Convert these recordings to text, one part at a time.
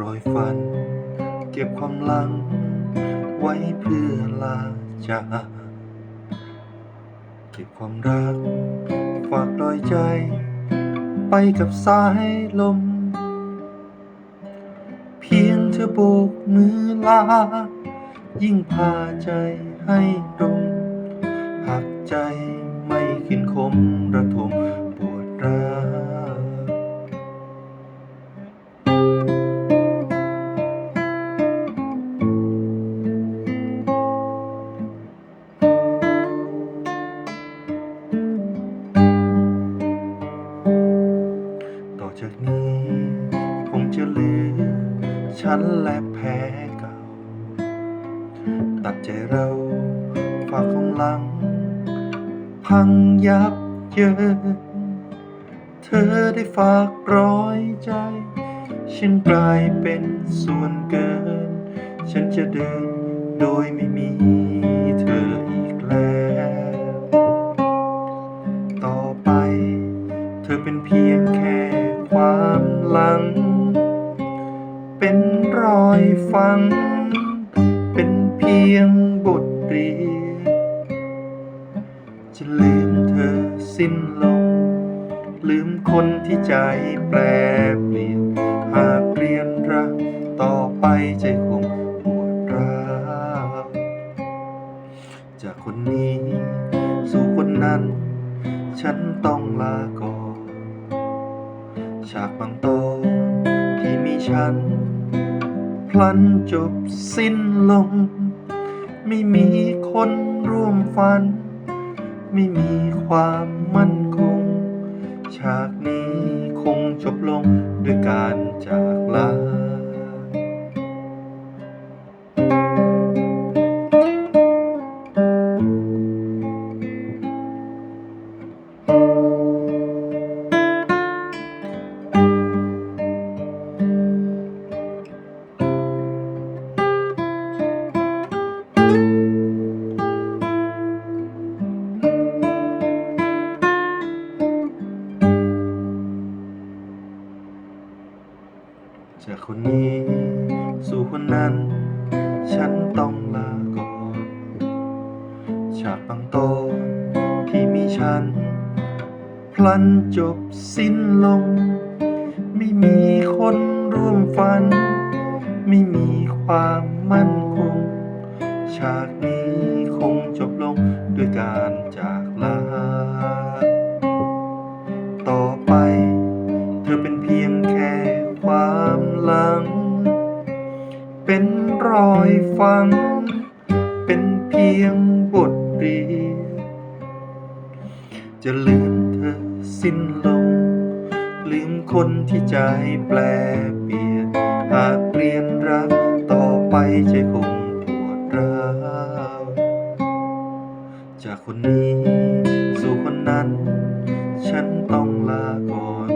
รอยฟัน เก็บความหลัง ไว้เพื่อลาจาก เก็บความรัก ฝากรอยใจ ไปกับสายลม เพียงเธอโบกมือลา ยิ่งพาใจให้ตรงหากใจไม่ขึ้นคมระทม ฉันและแพ้เก่า ตัดใจเราฝากของหลัง พังยับเยินเธอได้ฝากร้อยใจ ฉันกลายเป็นส่วนเกิน ฉันจะเดินโดยไม่มีเธออีกแล้ว ต่อไป เธอเป็นเพียงแค่ สิ้นลง ลืมคนที่ใจแปรเปลี่ยน หากเรียนรักต่อไปใจคงปวดร้าวจากคนนี้ สู่คนนั้น ฉันต้องลาก่อนฉากบางตอนที่มีฉัน พลันจบสิ้นลง ไม่มีคนร่วมฝัน ไม่มีความมั่นคง ฉากนี้คงจบลงด้วยการจากลา คนนี้ สู่คนนั้น ฉันต้องลาก่อนฉากบางตอนที่มีฉัน พลันจบสิ้นลง ไม่มีคนร่วมฝัน ไม่มีความมั่นคง ฉากนี้ ฝังเป็นเพียงบทเรียน จะลืมเธอสิ้นลง ลืมคนที่ใจแปลเปลี่ยน หากเปลี่ยนรักต่อไปใจคงปวดร้าวจากคนนี้สู่คนนั้น ฉันต้องลาก่อน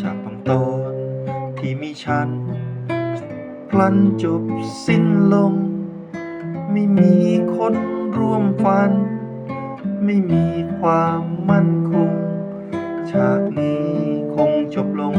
ฉากบางตอนที่มีฉัน ลันจบสิ้นลง ไม่มีคนร่วมฝัน ไม่มีความมั่นคง ฉากนี้คงจบลง